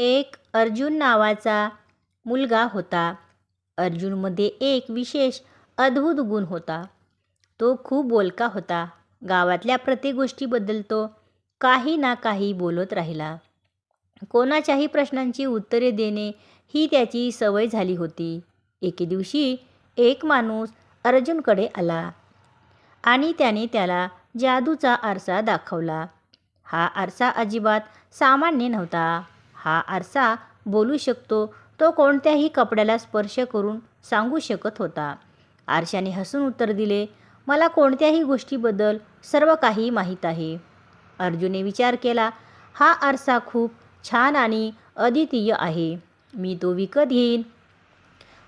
एक अर्जुन नावाचा मुलगा होता. अर्जुनमध्ये एक विशेष अद्भुत गुण होता. तो खूप बोलका होता. गावातल्या प्रत्येक गोष्टीबद्दल तो काही ना काही बोलत राहिला. कोणाच्याही प्रश्नांची उत्तरे देणे ही त्याची सवय झाली होती. एके दिवशी एक माणूस अर्जुनकडे आला आणि त्याने त्याला जादूचा आरसा दाखवला. हा आरसा अजिबात सामान्य नव्हता. हा आरसा बोलू शकतो. तो कोणत्याही कपड्याला स्पर्श करून सांगू शकत होता. आरशाने हसून उत्तर दिले मला कोणत्याही गोष्टीबद्दल सर्व काही माहीत आहे. अर्जुने विचार केला हा आरसा खूप छान आणि अद्वितीय आहे. मी तो विकत घेईन.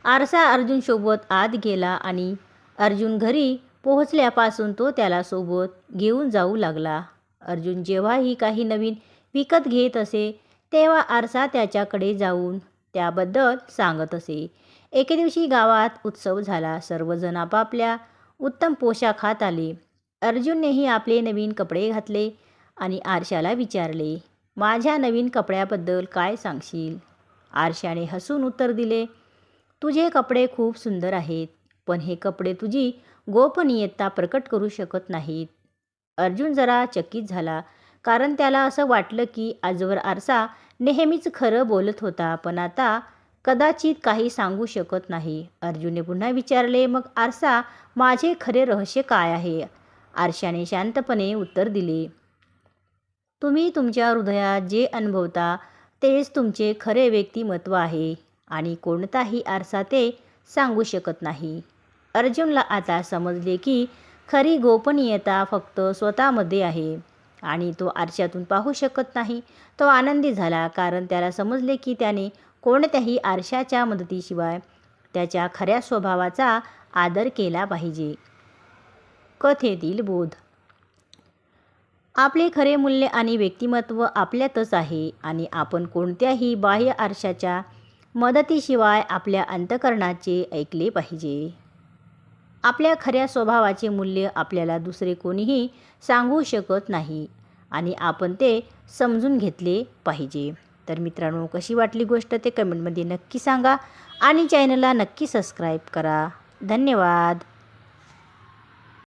आरसा अर्जुनसोबत आत गेला आणि अर्जुन घरी पोहोचल्यापासून तो त्याला सोबत घेऊन जाऊ लागला. अर्जुन जेव्हाही काही नवीन विकत घेत असे तेव्हा आरसा त्याच्याकडे जाऊन त्याबद्दल सांगत असे. एके दिवशी गावात उत्सव झाला. सर्वजण आपापल्या उत्तम पोशाखात आले. अर्जुननेही आपले नवीन कपडे घातले आणि आरशाला विचारले माझ्या नवीन कपड्याबद्दल काय सांगशील? आरशाने हसून उत्तर दिले तुझे कपडे खूप सुंदर आहेत पण हे कपडे तुझी गोपनीयता प्रकट करू शकत नाहीत. अर्जुन जरा चकित झाला. कारण त्याला असं वाटलं की आजवर आरसा नेहमीच खरं बोलत होता पण आता कदाचित काही सांगू शकत नाही. अर्जुनने पुन्हा विचारले मग आरसा माझे खरे रहस्य काय आहे? आरशाने शांतपणे उत्तर दिले तुम्ही तुमच्या हृदयात जे अनुभवता तेच तुमचे खरे व्यक्तिमत्व आहे आणि कोणताही आरसा ते सांगू शकत नाही. अर्जुनला आता समजले की खरी गोपनीयता फक्त स्वतःमध्ये आहे. आणि तो आरशातून पाहू शकत नाही. तो आनंदी झाला कारण त्याला समजले की त्याने कोणत्याही आरशाच्या मदतीशिवाय त्याच्या खऱ्या स्वभावाचा आदर केला पाहिजे. कथेतील बोध. आपले खरे मूल्य आणि व्यक्तिमत्व आपल्यातच आहे आणि आपण कोणत्याही बाह्य आरशाच्या मदतीशिवाय आपल्या अंतकरणाचे ऐकले पाहिजे. आपल्या खऱ्या स्वभावाचे मूल्य आपल्याला दुसरे कोणीही सांगू शकत नाही आणि आपण ते समजून घेतले पाहिजे. तर मित्रांनो कशी वाटली गोष्ट ते कमेंटमध्ये नक्की सांगा आणि चॅनलला नक्की सबस्क्राईब करा. धन्यवाद.